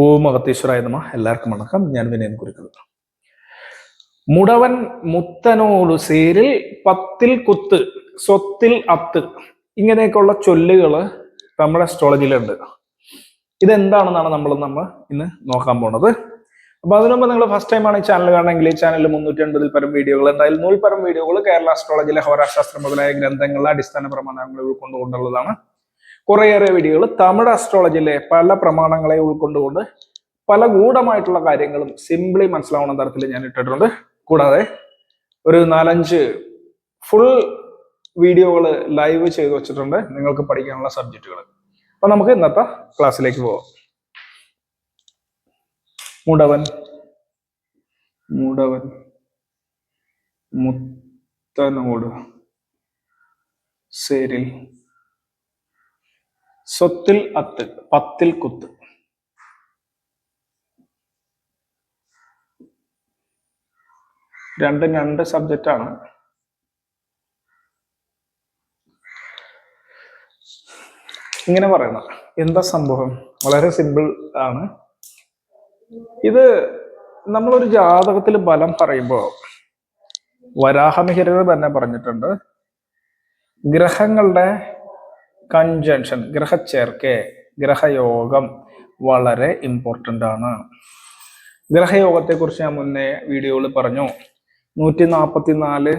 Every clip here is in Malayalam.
ഓം അകത്തീശ്വരായ നമ. എല്ലാവർക്കും വണക്കം. ഞാൻ വിനയൻ കുറിക്കുന്നത് മുടവൻ മുത്തനോട് സേരിൽ പത്തിൽ കുത്ത് സ്വത്തിൽ അത്ത്. ഇങ്ങനെയൊക്കെയുള്ള ചൊല്ലുകൾ നമ്മുടെ അസ്ട്രോളജിയിലുണ്ട് ഇതെന്താണെന്നാണ് നമ്മൾ നമ്മൾ ഇന്ന് നോക്കാൻ പോണത്. അപ്പൊ അതിനുമ്പോൾ നിങ്ങൾ ഫസ്റ്റ് ടൈമാണ് ഈ ചാനൽ കാണണമെങ്കിൽ ഈ ചാനലിൽ മുന്നൂറ്റി അൻപതിൽ പരം വീഡിയോകൾ എന്തായാലും നൂൽ പരം വീഡിയോകൾ കേരള അസ്ട്രോളജിയിലെ ഹോരാശാസ്ത്രം മുതലായ ഗ്രന്ഥങ്ങളിലെ അടിസ്ഥാന പ്രമാണങ്ങൾ ഉൾക്കൊണ്ടുകൊണ്ടുള്ളതാണ്. കുറേയേറെ വീഡിയോകൾ തമിഴ് അസ്ട്രോളജിയിലെ പല പ്രമാണങ്ങളെ ഉൾക്കൊണ്ടുകൊണ്ട് പല ഗൂഢമായിട്ടുള്ള കാര്യങ്ങളും സിംപ്ലി മനസ്സിലാവുന്ന തരത്തിൽ ഞാൻ ഇട്ടിട്ടുണ്ട്. കൂടാതെ ഒരു നാലഞ്ച് ഫുൾ വീഡിയോകൾ ലൈവ് ചെയ്തു വെച്ചിട്ടുണ്ട് നിങ്ങൾക്ക് പഠിക്കാനുള്ള സബ്ജക്റ്റുകൾ അപ്പൊ നമുക്ക് ഇന്നത്തെ ക്ലാസ്സിലേക്ക് പോവാം. മുടവൻ. മുടവൻ. മുത്തനോട്. സേരിൽ. സ്വത്തിൽ അത്ത് പത്തിൽ കുത്ത്. രണ്ടും രണ്ട് സബ്ജക്റ്റ് ആണ്. ഇങ്ങനെ പറയണം. എന്താ സംഭവം? വളരെ സിമ്പിൾ ആണ്. ഇത് നമ്മളൊരു ജാതകത്തിൽ ബലം പറയുമ്പോൾ വരാഹമിഹിരർ തന്നെ പറഞ്ഞിട്ടുണ്ട്. ഗ്രഹങ്ങളുടെ കൺജൻഷൻ ഗ്രഹച്ചേർക്കെ ഗ്രഹയോഗം വളരെ ഇമ്പോർട്ടന്റ് ആണ്. ഗ്രഹയോഗത്തെക്കുറിച്ച് ഞാൻ മുന്നേ വീഡിയോയിൽ പറഞ്ഞു. നൂറ്റി നാൽപ്പത്തി നാല്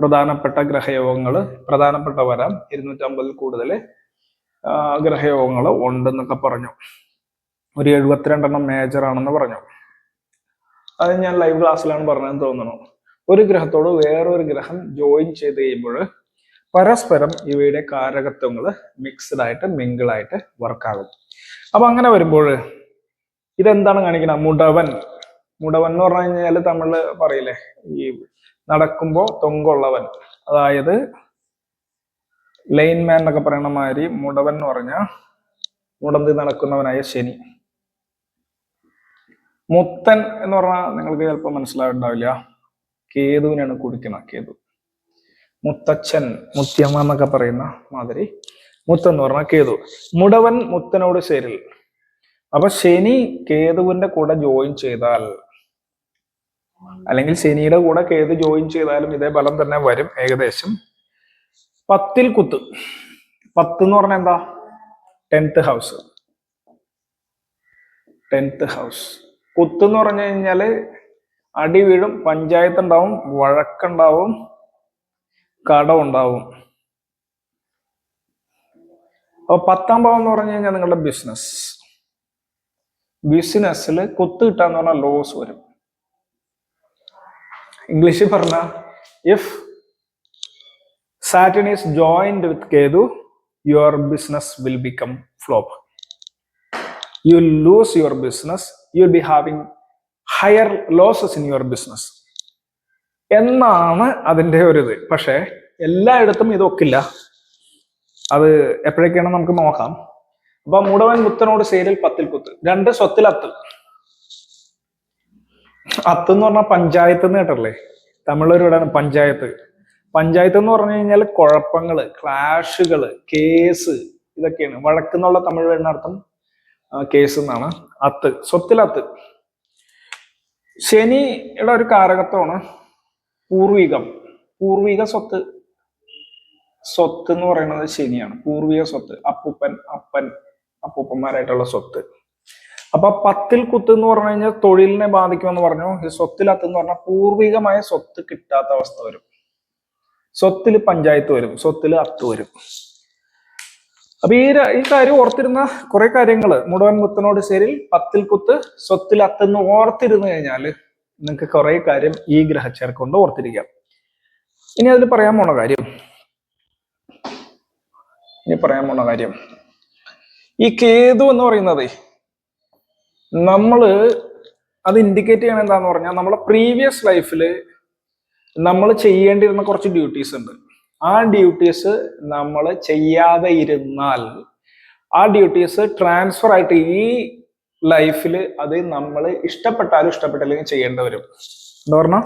പ്രധാനപ്പെട്ട ഗ്രഹയോഗങ്ങൾ പ്രധാനപ്പെട്ട വരാം ഇരുന്നൂറ്റമ്പതിൽ കൂടുതൽ ഗ്രഹയോഗങ്ങൾ ഉണ്ടെന്നൊക്കെ പറഞ്ഞു. ഒരു എഴുപത്തിരണ്ടെണ്ണം മേജർ ആണെന്ന് പറഞ്ഞു. അത് ഞാൻ ലൈവ് ക്ലാസ്സിലാണ് പറഞ്ഞതെന്ന് തോന്നുന്നു. ഒരു ഗ്രഹത്തോട് വേറൊരു ഗ്രഹം ജോയിൻ ചെയ്ത് കഴിയുമ്പോൾ പരസ്പരം ഇവയുടെ കാരകത്വങ്ങൾ മിക്സ്ഡ് ആയിട്ട് മിങ്കിൾ ആയിട്ട് വർക്കാകും അപ്പൊ അങ്ങനെ വരുമ്പോൾ ഇതെന്താണ് കാണിക്കുന്നത് മുടവൻ. മുടവൻ എന്ന് പറഞ്ഞു കഴിഞ്ഞാൽ തമിഴിൽ പറയില്ലേ? ഈ നടക്കുമ്പോ തൊങ്കുള്ളവൻ. അതായത് ലൈൻമാൻ എന്നൊക്കെ പറയുന്ന മാതിരി മുടവൻ എന്ന് പറഞ്ഞ മുടന്തി നടക്കുന്നവനായ ശനി. മുത്തൻ എന്ന് പറഞ്ഞാൽ നിങ്ങൾക്ക് ചിലപ്പോൾ മനസ്സിലാവുണ്ടാവില്ല. കേതുവിനാണ് കുടിക്കുന്നത്. കേതു. മുത്തച്ഛൻ മുത്തിയമ്മ എന്നൊക്കെ പറയുന്ന മാതിരി. മുത്തൻ എന്ന് പറഞ്ഞാൽ കേതു. മുടവൻ മുത്തനോട് ശരി അപ്പൊ ശനി കേതുവിന്റെ കൂടെ ജോയിൻ ചെയ്താൽ അല്ലെങ്കിൽ ശനിയുടെ കൂടെ കേതു ജോയിൻ ചെയ്താലും ഇതേ ബലം തന്നെ വരും ഏകദേശം. പത്തിൽ കുത്ത്. പത്ത് എന്ന് പറഞ്ഞാൽ എന്താ? ടെൻത്ത് ഹൗസ് ടെൻത്ത് ഹൗസ് കുത്ത് എന്ന് പറഞ്ഞു കഴിഞ്ഞാൽ അടി വീഴും പഞ്ചായത്ത് ഉണ്ടാവും വഴക്കുണ്ടാവും കടം ഉണ്ടാവും അപ്പൊ പത്താം ഭാവം എന്ന് പറഞ്ഞു കഴിഞ്ഞാൽ നിങ്ങളുടെ ബിസിനസ് ബിസിനസ്സിൽ കുത്ത് കിട്ടാന്ന് പറഞ്ഞാൽ ലോസ് വരും. ഇംഗ്ലീഷിൽ പറഞ്ഞ if Saturn is joined with Ketu your business will become flop you lose your business you be having higher losses in your business എന്നാണ് അതിന്റെ ഒരു ഇത് പക്ഷേ എല്ലായിടത്തും ഇതൊക്കില്ല അത് എപ്പോഴൊക്കെയാണ് നമുക്ക് നോക്കാം. അപ്പൊ മൂടവൻ മുത്തനോട് സേരിൽ പത്തിൽ കുത്ത്. രണ്ട് സ്വത്തിൽ അത്ത്. അത്ത് എന്ന് പറഞ്ഞാൽ പഞ്ചായത്ത് എന്ന് കേട്ടല്ലേ? തമിഴൊരുവിടാണ് പഞ്ചായത്ത്. പഞ്ചായത്ത് എന്ന് പറഞ്ഞു കഴിഞ്ഞാൽ കുഴപ്പങ്ങൾ ക്ലാഷുകൾ കേസ് ഇതൊക്കെയാണ്. വഴക്കെന്നുള്ള തമിഴ് വരുന്ന അർത്ഥം കേസ് എന്നാണ്. അത്ത് സ്വത്തിലത്ത്. ശനിയുടെ ഒരു കാരകത്വമാണ് പൂർവികം. പൂർവിക സ്വത്ത്. സ്വത്ത് എന്ന് പറയുന്നത് ശനിയാണ്. പൂർവിക സ്വത്ത്. അപ്പൂപ്പൻ അപ്പൻ അപ്പൂപ്പന്മാരായിട്ടുള്ള സ്വത്ത്. അപ്പൊ പത്തിൽ കുത്ത് എന്ന് പറഞ്ഞു കഴിഞ്ഞാൽ തൊഴിലിനെ ബാധിക്കുമെന്ന് പറഞ്ഞു. ഈ സ്വത്തിലത്ത് എന്ന് പറഞ്ഞാൽ പൂർവികമായ സ്വത്ത് കിട്ടാത്ത അവസ്ഥ വരും. സ്വത്തിൽ പഞ്ചായത്ത് വരും. സ്വത്തിൽ അത്ത് വരും. അപ്പൊ ഈ ഈ കാര്യം ഓർത്തിരുന്ന കുറെ കാര്യങ്ങൾ മുടവൻ മുത്തനോട് ശരി പത്തിൽ കുത്ത് സ്വത്തിൽ അത്തെന്ന് ഓർത്തിരുന്നു കഴിഞ്ഞാൽ നിങ്ങൾക്ക് കുറെ കാര്യം ഈ ഗ്രഹച്ചേർ കൊണ്ട് ഓർത്തിരിക്കാം. ഇനി അതിൽ പറയാൻ പോണ കാര്യം. ഇനി പറയാൻ പോണ കാര്യം. ഈ കേതു എന്ന് പറയുന്നത് നമ്മൾ അത് ഇൻഡിക്കേറ്റ് ചെയ്യണ എന്താന്ന് പറഞ്ഞാൽ നമ്മളെ പ്രീവിയസ് ലൈഫിൽ നമ്മൾ ചെയ്യേണ്ടിരുന്ന കുറച്ച് ഡ്യൂട്ടീസ് ഉണ്ട്. ആ ഡ്യൂട്ടീസ് നമ്മൾ ചെയ്യാതെ ഇരുന്നാൽ ആ ഡ്യൂട്ടീസ് ട്രാൻസ്ഫർ ആയിട്ട് ഈ ലൈഫിൽ അത് നമ്മൾ ഇഷ്ടപ്പെട്ടാലും ഇഷ്ടപ്പെട്ടില്ലെങ്കിൽ ചെയ്യേണ്ടി വരും. എന്താ പറഞ്ഞ?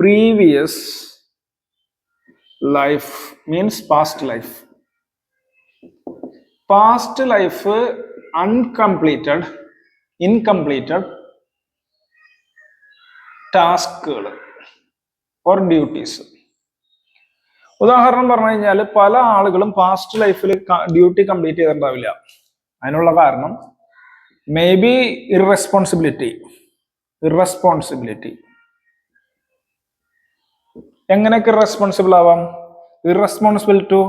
Previous life means past life past life uncompleted incompleted ടാസ്കുകൾ ഓർ ഡ്യൂട്ടീസ് ഉദാഹരണം പറഞ്ഞു കഴിഞ്ഞാൽ പല ആളുകളും പാസ്റ്റ് ലൈഫിൽ ഡ്യൂട്ടി കംപ്ലീറ്റ് ചെയ്തിട്ടുണ്ടാവില്ല. അതിനുള്ള കാരണം മേ ബി ഇറസ്പോൺസിബിലിറ്റി ഇറസ്പോൺസിബിലിറ്റി എങ്ങനെയൊക്കെ ഇറസ്പോൺസിബിൾ ആവാം? Irresponsible to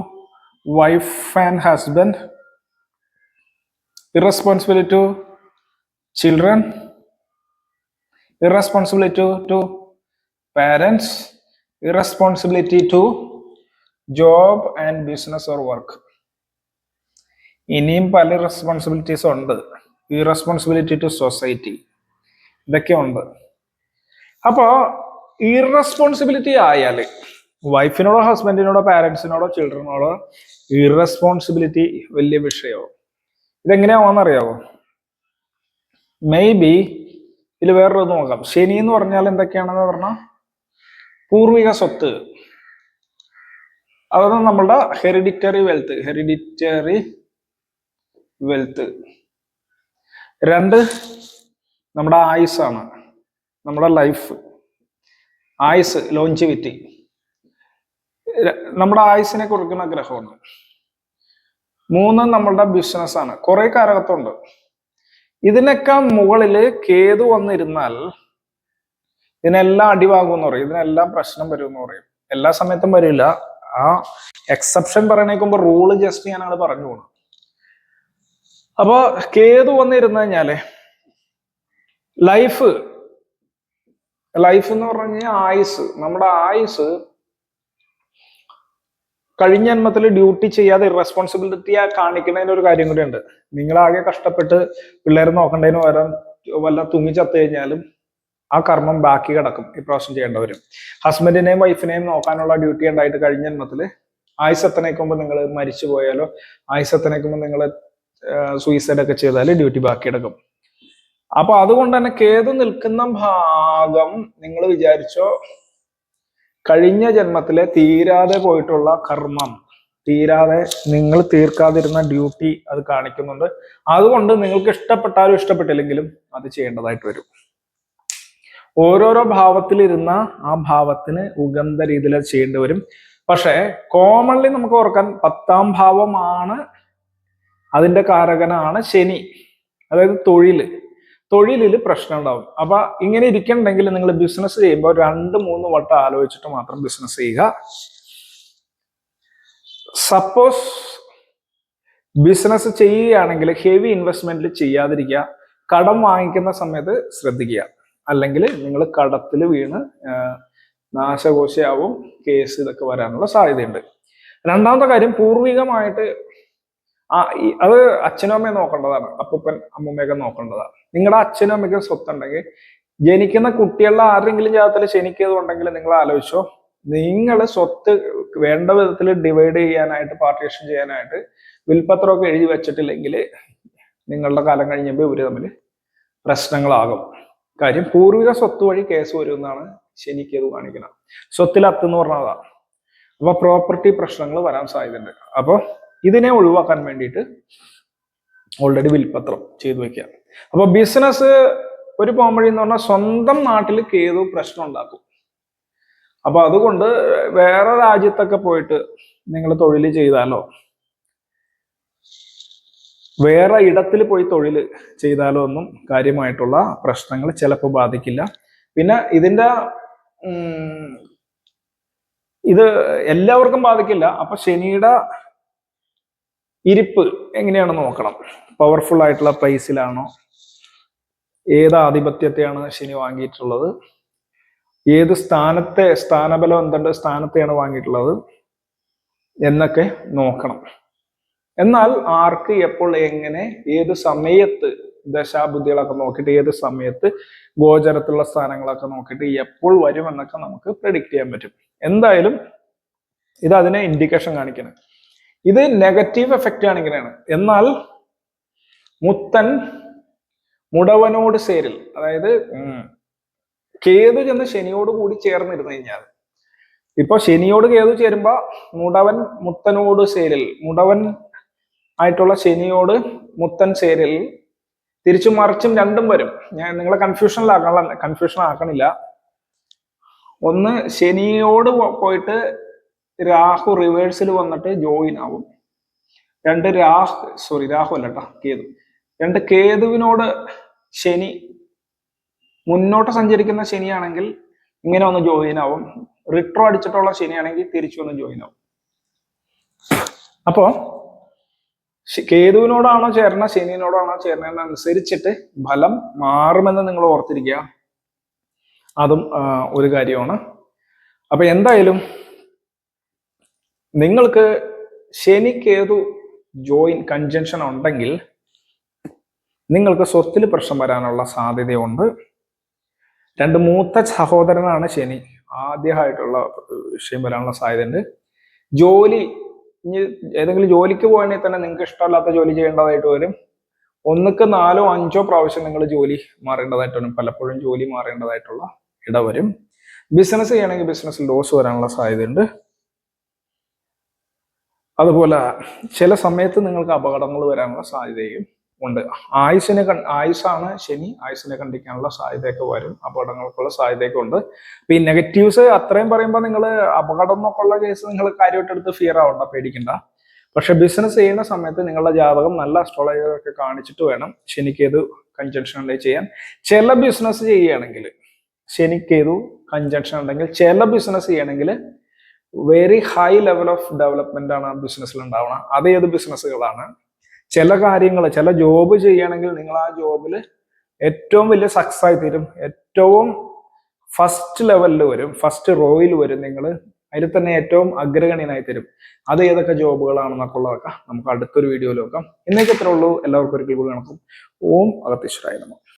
wife and husband irresponsible to children irresponsibility to parents, irresponsibility to job and business or work. ഇനിയും പല റെസ്പോൺസിബിലിറ്റീസ് ഉണ്ട്. ഈ റെസ്പോൺസിബിലിറ്റി ടു സൊസൈറ്റി ഇതൊക്കെ ഉണ്ട് അപ്പോ ഇറസ്പോൺസിബിലിറ്റി ആയാൽ വൈഫിനോടോ ഹസ്ബൻഡിനോടോ പാരൻസിനോടോ ചിൽഡ്രനോടോ ഇറസ്പോൺസിബിലിറ്റി വലിയ വിഷയമാവും ഇതെങ്ങനെയാവാന്നറിയാവോ മേ ബി ഇതിൽ വേറൊരു നോക്കാം. ശനി എന്ന് പറഞ്ഞാൽ എന്തൊക്കെയാണെന്ന് പറഞ്ഞാൽ പൂർവിക സ്വത്ത്. അതാണ് നമ്മളുടെ ഹെറിഡിറ്ററി വെൽത്ത് ഹെറിഡിറ്ററി വെൽത്ത് രണ്ട് നമ്മുടെ ആയുസ്സാണ്. നമ്മുടെ ലൈഫ് ആയുസ് ലോഞ്ചിവിറ്റി നമ്മുടെ ആയുസിനെ കുറിക്കുന്ന ഗ്രഹമാണ്. മൂന്ന് നമ്മളുടെ ബിസിനസ് ആണ്. കുറെ കാരകത്വമുണ്ട് ഇതിനൊക്കെ മുകളിൽ കേതു വന്നിരുന്നാൽ ഇതിനെല്ലാം അടിവാകും എന്ന് പറയും. ഇതിനെല്ലാം പ്രശ്നം വരും എന്ന് പറയും. എല്ലാ സമയത്തും വരില്ല. ആ എക്സെപ്ഷൻ പറയണേക്കുമ്പോ റൂൾ ജസ്റ്റ് ഞാനാണ് പറഞ്ഞു പോണത് അപ്പൊ കേതു വന്നിരുന്നു കഴിഞ്ഞാൽ ലൈഫ് ലൈഫ് എന്ന് പറഞ്ഞു കഴിഞ്ഞാൽ ആയുസ് നമ്മുടെ ആയുസ് കഴിഞ്ഞ ജന്മത്തിൽ ഡ്യൂട്ടി ചെയ്യാതെ റെസ്പോൺസിബിലിറ്റിയാ കാണിക്കുന്നതിന് ഒരു കാര്യം കൂടി ഉണ്ട് നിങ്ങൾ ആകെ കഷ്ടപ്പെട്ട് പിള്ളേരെ നോക്കേണ്ടതിന് പകരം വല്ല തുങ്ങി ചത്തു കഴിഞ്ഞാലും ആ കർമ്മം ബാക്കി കിടക്കും ഇപ്രാവശ്യം ചെയ്യേണ്ടവരും. ഹസ്ബൻഡിനെയും വൈഫിനെയും നോക്കാനുള്ള ഡ്യൂട്ടി ഉണ്ടായിട്ട് കഴിഞ്ഞ ജന്മത്തിൽ ആയുസത്തനേക്കുമ്പോൾ നിങ്ങൾ മരിച്ചു പോയാലോ ആയുസത്തനേക്കുമ്പോൾ നിങ്ങൾ സൂയിസൈഡ് ഒക്കെ ചെയ്താൽ ഡ്യൂട്ടി ബാക്കി എടുക്കും അപ്പൊ അതുകൊണ്ട് തന്നെ കേതു നിൽക്കുന്ന ഭാഗം നിങ്ങൾ വിചാരിച്ചോ കഴിഞ്ഞ ജന്മത്തിലെ തീരാതെ പോയിട്ടുള്ള കർമ്മം. തീരാതെ നിങ്ങൾ തീർക്കാതിരുന്ന ഡ്യൂട്ടി അത് കാണിക്കുന്നുണ്ട്. അതുകൊണ്ട് നിങ്ങൾക്ക് ഇഷ്ടപ്പെട്ടാലും ഇഷ്ടപ്പെട്ടില്ലെങ്കിലും അത് ചെയ്യേണ്ടതായിട്ട് വരും. ഓരോരോ ഭാവത്തിലിരുന്ന ആ ഭാവത്തിന് ഉഗന്ധ രീതിയിൽ ചെയ്യേണ്ടി വരും. പക്ഷേ കോമൺലി നമുക്ക് ഓർക്കാൻ പത്താം ഭാവമാണ് അതിന്റെ കാരകനാണ് ശനി. അതായത് തൊഴിൽ. തൊഴിലിൽ പ്രശ്നം ഉണ്ടാവും അപ്പൊ ഇങ്ങനെ ഇരിക്കണ്ടെങ്കിൽ നിങ്ങൾ ബിസിനസ് ചെയ്യുമ്പോൾ രണ്ട് മൂന്ന് വട്ടം ആലോചിച്ചിട്ട് മാത്രം ബിസിനസ് ചെയ്യുക. സപ്പോസ് ബിസിനസ് ചെയ്യുകയാണെങ്കിൽ ഹെവി ഇൻവെസ്റ്റ്മെന്റിൽ ചെയ്യാതിരിക്കുക. കടം വാങ്ങിക്കുന്ന സമയത്ത് ശ്രദ്ധിക്കുക. അല്ലെങ്കിൽ നിങ്ങൾ കടത്തിൽ വീണ് നാശകോശയാവും കേസ് ഇതൊക്കെ വരാനുള്ള സാധ്യതയുണ്ട്. രണ്ടാമത്തെ കാര്യം പൂർവികമായിട്ട് ആ അത് അച്ഛനും അമ്മയും നോക്കേണ്ടതാണ് അപ്പൂപ്പൻ അമ്മൂമ്മയൊക്കെ നോക്കേണ്ടതാണ്. നിങ്ങളുടെ അച്ഛനും അമ്മയ്ക്കും സ്വത്തുണ്ടെങ്കിൽ ജനിക്കുന്ന കുട്ടികളുടെ ആരെങ്കിലും ജാതത്തിൽ ശനിക്കത് ഉണ്ടെങ്കിൽ നിങ്ങൾ ആലോചിച്ചോ നിങ്ങൾ സ്വത്ത് വേണ്ട വിധത്തിൽ ഡിവൈഡ് ചെയ്യാനായിട്ട് പാർട്ടീഷൻ ചെയ്യാനായിട്ട് വിൽപത്രമൊക്കെ എഴുതി വെച്ചിട്ടില്ലെങ്കിൽ നിങ്ങളുടെ കാലം കഴിഞ്ഞപ്പോൾ ഇവർ തമ്മിൽ പ്രശ്നങ്ങളാകും. കാര്യം പൂർവിക സ്വത്ത് വഴി കേസ് വരുമെന്നാണ് ശനിക്കത് കാണിക്കുന്നത്. സ്വത്തിൽ എന്ന് പറഞ്ഞതാണ്. അപ്പൊ പ്രോപ്പർട്ടി പ്രശ്നങ്ങൾ വരാൻ സാധ്യതയുണ്ട്. അപ്പൊ ഇതിനെ ഒഴിവാക്കാൻ വേണ്ടിയിട്ട് ഓൾറെഡി വിൽപത്രം ചെയ്തു വെക്കുക. അപ്പൊ ബിസിനസ് ഒരു പോംവഴി എന്ന് പറഞ്ഞാൽ സ്വന്തം നാട്ടിൽ കേതു പ്രശ്നം ഉണ്ടാക്കും. അപ്പൊ അതുകൊണ്ട് വേറെ രാജ്യത്തൊക്കെ പോയിട്ട് നിങ്ങൾ തൊഴിൽ ചെയ്താലോ വേറെ ഇടത്തിൽ പോയി തൊഴിൽ ചെയ്താലോ ഒന്നും കാര്യമായിട്ടുള്ള പ്രശ്നങ്ങൾ ചിലപ്പോൾ ബാധിക്കില്ല. പിന്നെ ഇതിന്റെ ഉം, ഇത് എല്ലാവർക്കും ബാധിക്കില്ല. അപ്പൊ ശനിയുടെ ഇരിപ്പ് എങ്ങനെയാണെന്ന് നോക്കണം? പവർഫുൾ ആയിട്ടുള്ള പ്ലേസിലാണോ ഏത് ആധിപത്യത്തെയാണ് ശനി വാങ്ങിയിട്ടുള്ളത്? ഏത് സ്ഥാനത്തെ സ്ഥാനബലം എന്തുണ്ട്? സ്ഥാനത്തെയാണ് വാങ്ങിയിട്ടുള്ളത്? എന്നൊക്കെ നോക്കണം. എന്നാൽ ആർക്ക് എപ്പോൾ എങ്ങനെ ഏത് സമയത്ത് ദശാബുദ്ധികളൊക്കെ നോക്കിയിട്ട് ഏത് സമയത്ത് ഗോചരത്തിലുള്ള സ്ഥാനങ്ങളൊക്കെ നോക്കിയിട്ട് എപ്പോൾ വരും എന്നൊക്കെ നമുക്ക് പ്രെഡിക്റ്റ് ചെയ്യാൻ പറ്റും. എന്തായാലും ഇത് അതിനെ ഇൻഡിക്കേഷൻ കാണിക്കണം ഇത് നെഗറ്റീവ് എഫക്റ്റ് ആണ് ഇങ്ങനെയാണ്. എന്നാൽ മുത്തൻ മുടവനോട് ചേരിൽ അതായത് കേതു ചെന്ന് ശനിയോട് കൂടി ചേർന്നിരുന്നു കഴിഞ്ഞാൽ. ഇപ്പൊ ശനിയോട് കേതു ചേരുമ്പോ മുടവൻ മുത്തനോട് ചേരിൽ മുടവൻ ആയിട്ടുള്ള ശനിയോട് മുത്തൻ ചേരിൽ തിരിച്ചും മറിച്ചും രണ്ടും വരും. ഞാൻ നിങ്ങളെ കൺഫ്യൂഷനിലാക്കണ കൺഫ്യൂഷൻ ആക്കണില്ല. ഒന്ന് ശനിയോട് പോയിട്ട് രാഹു റിവേഴ്സിൽ വന്നിട്ട് ജോയിൻ ആവും. രണ്ട് രാഹു സോറി രാഹു അല്ല കേട്ടോ കേതു. രണ്ട് കേതുവിനോട് ശനി മുന്നോട്ട് സഞ്ചരിക്കുന്ന ശനിയാണെങ്കിൽ ഇങ്ങനെ ഒന്ന് ജോയിൻ ആവും. റിട്രോ അടിച്ചിട്ടുള്ള ശനിയാണെങ്കിൽ തിരിച്ചു ഒന്ന് ജോയിൻ ആവും. അപ്പോ കേതുവിനോടാണോ ചേരണ ശനിയോടാണോ ചേരണതെന്നനുസരിച്ചിട്ട് ഫലം മാറുമെന്ന് നിങ്ങൾ ഓർത്തിരിക്കുക. അതും ഒരു കാര്യമാണ്. അപ്പൊ എന്തായാലും നിങ്ങൾക്ക് ശനി കേതു ജോയിൻ കൺജൻഷൻ ഉണ്ടെങ്കിൽ നിങ്ങൾക്ക് സ്വത്തിൽ പ്രശ്നം വരാനുള്ള സാധ്യതയുണ്ട്. രണ്ട് മൂത്ത സഹോദരനാണ് ശനി. ആദ്യമായിട്ടുള്ള വിഷയം വരാനുള്ള സാധ്യതയുണ്ട്. ജോലി ഏതെങ്കിലും ജോലിക്ക് പോകണമെങ്കിൽ തന്നെ നിങ്ങൾക്ക് ഇഷ്ടമല്ലാത്ത ജോലി ചെയ്യേണ്ടതായിട്ട് വരും. ഒന്നുക്ക് നാലോ അഞ്ചോ പ്രാവശ്യം നിങ്ങൾ ജോലി മാറേണ്ടതായിട്ട് വരും. പലപ്പോഴും ജോലി മാറേണ്ടതായിട്ടുള്ള ഇടവരും ബിസിനസ് ചെയ്യണമെങ്കിൽ ബിസിനസ് ലോസ് വരാനുള്ള സാധ്യതയുണ്ട്. അതുപോലെ ചില സമയത്ത് നിങ്ങൾക്ക് അപകടങ്ങൾ വരാനുള്ള സാധ്യതയും ഉണ്ട്. ആയുസിനെ കൺ ആയുസാണ് ശനി ആയുസിനെ കണ്ടിക്കാനുള്ള സാധ്യതയൊക്കെ വരും അപകടങ്ങൾക്കുള്ള സാധ്യതയൊക്കെ ഉണ്ട്. അപ്പൊ ഈ നെഗറ്റീവ്സ് അത്രയും പറയുമ്പോൾ നിങ്ങൾ അപകടം എന്നൊക്കെ ഉള്ള കേസ് നിങ്ങൾ കാര്യമായിട്ട് എടുത്ത് ഫിയർ ആവണ്ട പേടിക്കണ്ട. പക്ഷെ ബിസിനസ് ചെയ്യുന്ന സമയത്ത് നിങ്ങളുടെ ജാതകം നല്ല അസ്ട്രോളജറൊക്കെ കാണിച്ചിട്ട് വേണം ശനിക്കേതു കൺജങ്ഷൻ ഉണ്ടെങ്കിൽ ചെയ്യാൻ. ചില ബിസിനസ് ചെയ്യുകയാണെങ്കിൽ ശനിക്കേതു കൺജങ്ഷൻ ഉണ്ടെങ്കിൽ ചില ബിസിനസ് ചെയ്യണമെങ്കിൽ very high level of development ആണ് ആ ബിസിനസ്സിൽ ഉണ്ടാവുന്നത് അത് ഏത് ബിസിനസ്സുകളാണ് ചില കാര്യങ്ങൾ ചില ജോബ് ചെയ്യണമെങ്കിൽ നിങ്ങൾ ആ ജോബിൽ ഏറ്റവും വലിയ സക്സസ് ആയി തീരും. ഏറ്റവും ഫസ്റ്റ് ലെവലിൽ വരും ഫസ്റ്റ് റോയിൽ വരും നിങ്ങൾ. അതിൽ തന്നെ ഏറ്റവും അഗ്രഗണ്യനായി തരും. അത് ഏതൊക്കെ ജോബുകളാണെന്നൊക്കെ ഉള്ളതൊക്കെ നമുക്ക് അടുത്തൊരു വീഡിയോയിൽ നോക്കാം. ഇന്നേക്ക് ഇത്രേ ഉള്ളൂ. എല്ലാവർക്കും ഒരിക്കൽ കൂടി നടക്കും ഓം അഗത്തീശ്വരായ നമ.